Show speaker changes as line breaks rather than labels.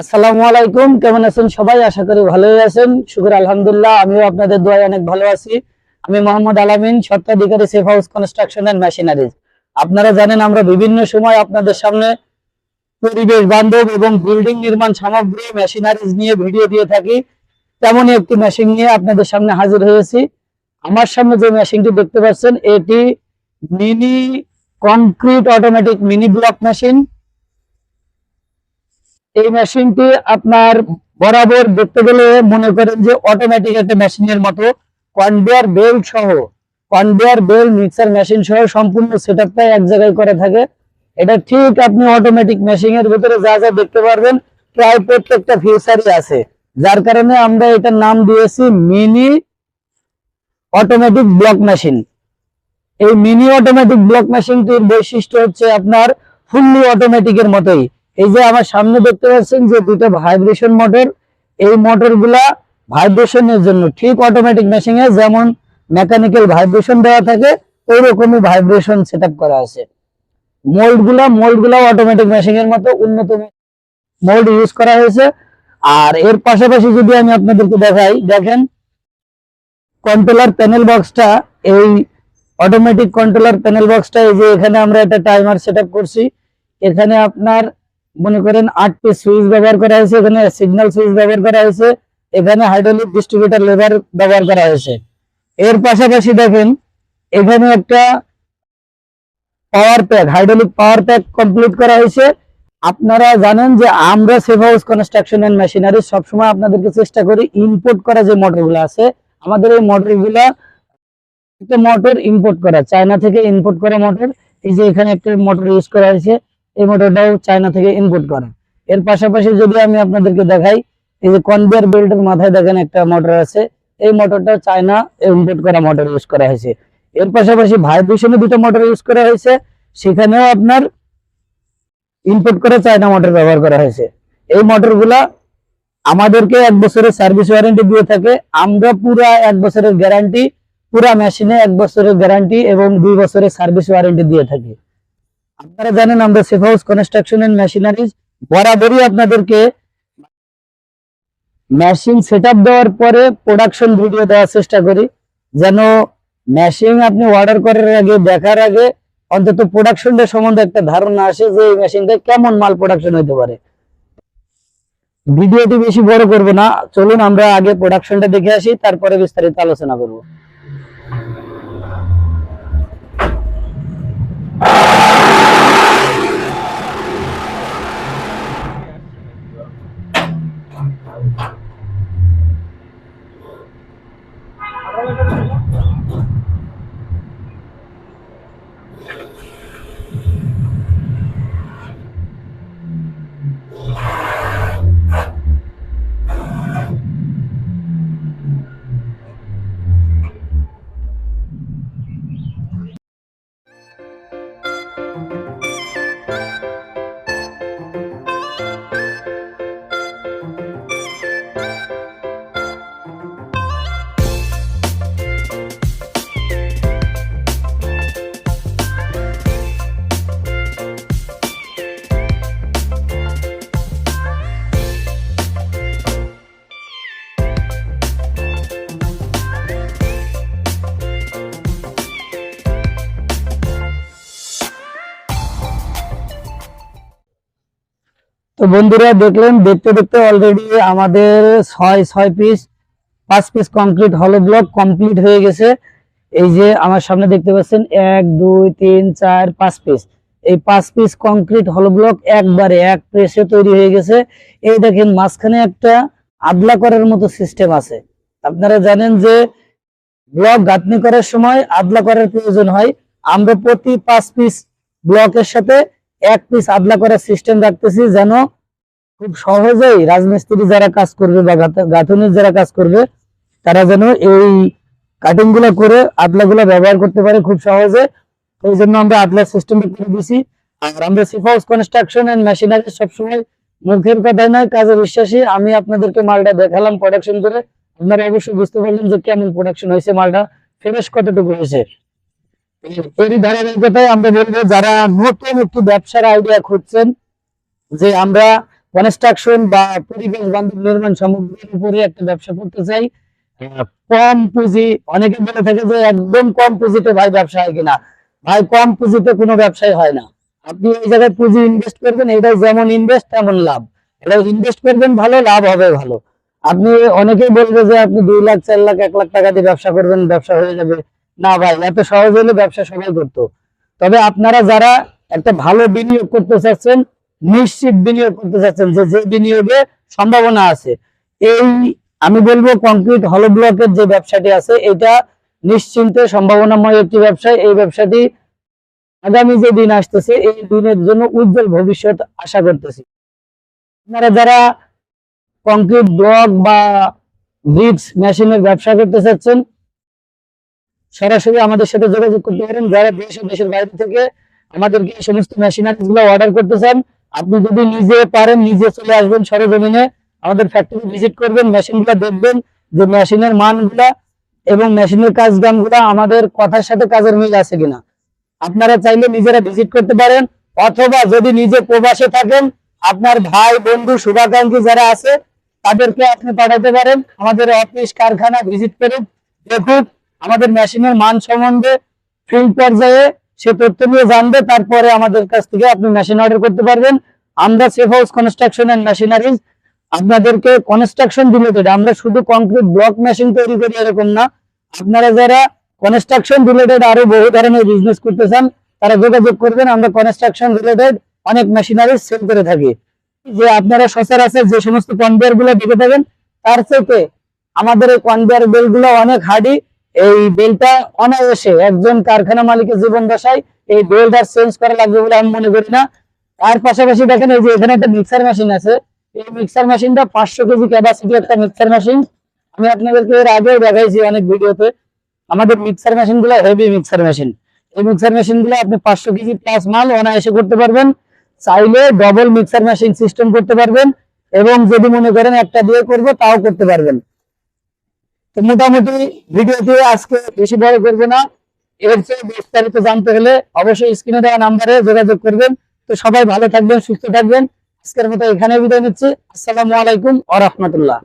আসসালামু আলাইকুম, কেমন আছেন সবাই? আশা করি ভালোই আছেন। শুকুর আলহামদুলিল্লাহ, আমিও আপনাদের দোয়ায় অনেক ভালো আছি। আমি মোহাম্মদ আলামিন, স্বত্বাধিকারী safe house construction and machineries আপনারা জানেন, আমরা বিভিন্ন সময় আপনাদের সামনে পরিবেশ বান্ধব এবং বিল্ডিং নির্মাণ সামগ্রী মেশিনারিজ নিয়ে ভিডিও দিয়ে থাকি। তেমনই একটি মেশিন নিয়ে আপনাদের সামনে হাজির হয়েছি। আমার সামনে যে মেশিনটি দেখতে পাচ্ছেন, এটি mini concrete automatic mini block machine এই মেশিনটি আপনার বরাবর দেখতে গেলে মনে করেন যে অটোমেটিক একটা মেশিনের মতো। কনভেয়ার বেল্ট সহ কনভেয়ার বেল্ট মিক্সার মেশিন সহ সম্পূর্ণ সেটআপটা এক জায়গায় করে থাকে। এটা ঠিক আপনি অটোমেটিক মেশিন এর ভিতরে যা যা দেখতে পারবেন, প্রায় প্রত্যেকটা ফিউচারই আছে। যার কারণে আমরা এটার নাম দিয়েছি মিনি অটোমেটিক ব্লক মেশিন এই মিনি অটোমেটিক ব্লক মেশিনটির বৈশিষ্ট্য হচ্ছে আপনার ফুললি অটোমেটিকের মতোই। এই যে আমার সামনে দেখতে পাচ্ছেন যে দুটো ভাইব্রেশন মোটর এই মোটরগুলা ভাইব্রেশনের জন্য ঠিক অটোমেটিক মেশিনে যেমন মেকানিক্যাল ভাইব্রেশন দেওয়া থাকে ওই রকমই ভাইব্রেশন সেট করা আছে। মোল্ডগুলা মোল্ডগুলা অটোমেটিক মেশিনের মতো উন্নত মোল্ড ইউজ করা হয়েছে। আর এর পাশাপাশি যদি আমি আপনাদেরকে দেখাই, দেখেন কন্ট্রোলার প্যানেল বক্সটা এই অটোমেটিক কন্ট্রোলার প্যানেল বক্সটা এই যে এখানে আমরা একটা টাইমার সেট করছি। এখানে আপনার মনে করেন আট পিস সুইচ ব্যবহার করা হয়েছে, এখানে সিগন্যাল সুইচ ব্যবহার করা হয়েছে, এখানে হাইড্রোলিক ডিস্ট্রিবিউটার লেবার ব্যবহার করা হয়েছে। এর পাশাপাশি দেখেন, এখানে একটা power pack hydraulic power pack complete করা হয়েছে। আপনারা জানেন যে আমরা safe house construction and machinery সবসময় আপনাদেরকে চেষ্টা করি ইম্পোর্ট করা যে মোটরগুলো আছে, আমাদের এই মোটরগুলা একটা মোটর ইম্পোর্ট করা, চায়না থেকে ইম্পোর্ট করা মোটর এই যে এখানে একটা মোটর ইউজ করা হয়েছে। এই মোটরটাও চায়না থেকে ইম্পোর্ট করা। এর পাশাপাশি যদি আমি আপনাদেরকে দেখাই, এই যে কনভেয়ার বেল্টের মাথায় দেখেন একটা মোটর আছে। এই মোটরটা চায়না ইম্পোর্ট করা মোটর ইউজ করা হয়েছে। এর পাশাপাশি ভাইব্রেশনে দুটো মোটর ইউজ করা হয়েছে। সেখানেও আপনার ইম্পোর্ট করে চায়না মোটর ব্যবহার করা হয়েছে। এই মোটরগুলা আমাদেরকে এক বছরের সার্ভিস ওয়ারেন্টি দিয়ে থাকে। আমরা পুরা এক বছরের গ্যারান্টি পুরা মেশিনে এক বছরের গ্যারান্টি এবং দুই বছরের সার্ভিস ওয়ারেন্টি দিয়ে থাকি। আপনারা জানেন আমরা safe house construction and machineries বরাবরই আপনাদেরকে মেশিন সেট দেওয়ার পরে প্রোডাকশন ভিডিও দেওয়ার চেষ্টা করি। যেন মেশিন আপনি অর্ডার করার আগে, দেখার আগে অন্তত প্রোডাকশনটা সম্বন্ধে একটা ধারণা আসে যে এই মেশিনটা কেমন মাল প্রোডাকশন হইতে পারে। ভিডিওটি বেশি বড় করব না। চলুন আমরা আগে প্রোডাকশনটা দেখে আসি, তারপরে বিস্তারিত আলোচনা করব। তো বন্ধুরা দেখলেন, দেখতে দেখতে অলরেডি আমাদের ছয় ছয় পিস পাঁচ পিস কংক্রিট হলো ব্লক কমপ্লিট হয়ে গেছে। এই যে আমার সামনে দেখতে পাচ্ছেন, এক, দুই, তিন, চার, পাঁচ পিস এই পাঁচ পিস কংক্রিট হলো ব্লক একবারে এক প্রেসে তৈরি হয়ে গেছে। এই দেখেন, মাঝখানে একটা আদলা করার মতো সিস্টেম আছে। আপনারা জানেন যে ব্লক গাঁথনি করার সময় আদলা করার প্রয়োজন হয়। আমরা প্রতি পাঁচ পিস ব্লকের সাথে এক পিস আদলা করার সিস্টেম রাখতেছি যেন খুব সহজেই রাজমিস্ত্রি যারা কাজ করবে বা গাঁথনির যারা কাজ করবে, তারা যেন এই কাটিংগুলো করে আদলা গুলো ব্যবহার করতে পারে খুব সহজে। এই জন্য আমরা আদলার সিস্টেম করে দিছি। আর আমরা সিফাউস কনস্ট্রাকশন এন্ড মেশিনারি সবসময় মুখের কথায় নয়, কাজে বিশ্বাসী। আমি আপনাদেরকে মালটা দেখালাম প্রোডাকশন করে। আপনারা অবশ্যই বুঝতে পারলেন যে কেমন প্রোডাকশন হয়েছে মালটা। ফ্রেশ কতটুকু হয়েছে? ভাই কম পুঁজিতে কোনো। ব্যবসায় হয় না। আপনি এই জায়গায় পুঁজি ইনভেস্ট করবেন এটা যেমন ইনভেস্ট তেমন লাভ। এটা ইনভেস্ট করবেন, ভালো, লাভ হবে ভালো। আপনি অনেকেই বলবে যে আপনি দুই লাখ, চার লাখ, এক লাখ টাকা দিয়ে ব্যবসা করবেন, ব্যবসা হয়ে যাবে। না ভাই, এত সহজ হলে ব্যবসা সবাই করতো। তবে আপনারা যারা একটা ভালো বিনিয়োগ করতে চাচ্ছেন, নিশ্চিত বিনিয়োগ করতে চাচ্ছেন যে যে বিনিয়োগে সম্ভাবনা আছে, এই আমি বলব কংক্রিট হলো ব্লকের যে ব্যবসাটি আছে, এটা নিশ্চিন্তে সম্ভাবনাময় একটি ব্যবসা। এই ব্যবসাটি আগামী যে দিন আসতেছে, এই দিনের জন্য উজ্জ্বল ভবিষ্যৎ আশা করতেছি। আপনারা যারা কংক্রিট ব্লক বা ব্রিক্স মেশিনের ব্যবসা করতে চাচ্ছেন সরাসরি আমাদের সাথে যোগাযোগ করতে পারেন। যারা দেশ ও দেশের বাইরে থেকে আমাদেরকে এই সমস্ত মেশিনারি গুলো অর্ডার করতে চান আপনি যদি নিজে পারেন, নিজে চলে আসবেন সরজমিনে, আমাদের ফ্যাক্টরি ভিজিট করবেন মেশিনগুলা দেখবেন, যে মেশিনের মানগুলা এবং মেশিনের কাজ দামগুলা আমাদের কথার সাথে কাজের মিল আছে কিনা। আপনারা চাইলে নিজেরা ভিজিট করতে পারেন, অথবা যদি নিজে প্রবাসে থাকেন, আপনার ভাই, বন্ধু, শুভাকাঙ্ক্ষী যারা আছে, তাদেরকে আপনি পাঠাতে পারেন। আমাদের অফিস কারখানা ভিজিট করে দেখুন আমাদের মেশিনের মান সম্বন্ধে ফিল্ড পর্যায়ে সে তথ্য নিয়ে জানবে, তারপরে আমাদের কাছ থেকে আপনি মেশিন অর্ডার করতে পারবেন। আমরা safe house construction and machineries আপনাদেরকে কনস্ট্রাকশন রিলেটেড আমরা শুধু কংক্রিট ব্লক মেশিন তৈরি করি এরকম না। আপনারা যারা কনস্ট্রাকশন রিলেটেড আরও বহু ধরনের বিজনেস করতে চান, তারা যোগাযোগ করবেন। আমরা কনস্ট্রাকশন রিলেটেড অনেক মেশিনারি সেল করে থাকি। যে আপনারা সচরাচর যে সমস্ত কনভেয়ারগুলো দেখে থাকেন, তার থেকে আমাদের এই কনভেয়ার বেলগুলো অনেক হার্ডি এই বেলটা অনায়াসে একজন কারখানা মালিকের জীবন দশায় এই বেলটা চেঞ্জ করা লাগবে বলে আমি মনে করি না। তার পাশাপাশি দেখেন এই যে এখানে একটা মিক্সার মেশিন আছে। এই মিক্সার মেশিনটা পাঁচশো কেজি ক্যাপাসিটি একটা মিক্সার মেশিন আমি আপনাদেরকে এর আগেও দেখাইছি অনেক ভিডিওতে। আমাদের মিক্সার মেশিনগুলো হেভি মিক্সার মেশিন এই মিক্সার মেশিনগুলো আপনি পাঁচশো কেজি প্লাস মাল অনায়াসে করতে পারবেন। চাইলে ডবল মিক্সার মেশিন সিস্টেম করতে পারবেন। এবং যদি মনে করেন একটা দিয়ে করব, তাও করতে পারবেন। মোটামুটি ভিডিওটি আজকে বেশি বড় করবে না। এর চেয়ে বিস্তারিত জানতে হলে অবশ্যই স্ক্রিনে দেওয়া নাম্বারে যোগাযোগ করবেন। তো সবাই ভালো থাকবেন, সুস্থ থাকবেন। আজকের মতো এখানে বিদায় নিচ্ছি। আসসালামু আলাইকুম আ রহমতুল্লাহ।